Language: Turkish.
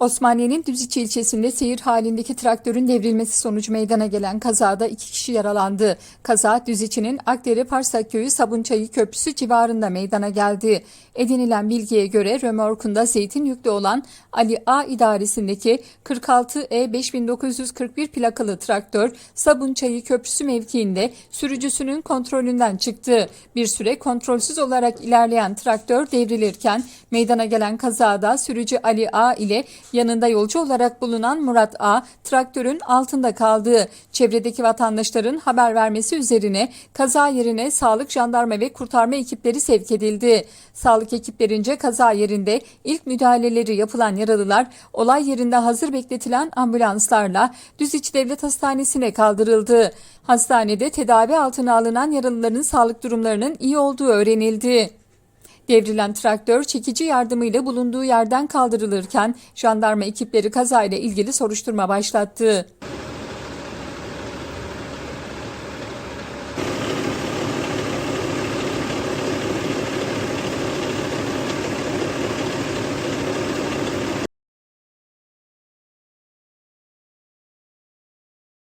Osmaniye'nin Düziçi ilçesinde seyir halindeki traktörün devrilmesi sonucu meydana gelen kazada iki kişi yaralandı. Kaza Düziçi'nin Akdere Parsak Köyü Sabunçayı Köprüsü civarında meydana geldi. Edinilen bilgiye göre römorkunda zeytin yüklü olan Ali A idaresindeki 46 E 5941 plakalı traktör Sabunçayı Köprüsü mevkiinde sürücüsünün kontrolünden çıktı. Bir süre kontrolsüz olarak ilerleyen traktör devrilirken meydana gelen kazada sürücü Ali A ile yanında yolcu olarak bulunan Murat A traktörün altında kaldı. Çevredeki vatandaşların haber vermesi üzerine kaza yerine sağlık, jandarma ve kurtarma ekipleri sevk edildi. Sağlık ekiplerince kaza yerinde ilk müdahaleleri yapılan yaralılar olay yerinde hazır bekletilen ambulanslarla Düziç Devlet Hastanesi'ne kaldırıldı. Hastanede tedavi altına alınan yaralıların sağlık durumlarının iyi olduğu öğrenildi. Devrilen traktör çekici yardımıyla bulunduğu yerden kaldırılırken jandarma ekipleri kazayla ilgili soruşturma başlattı.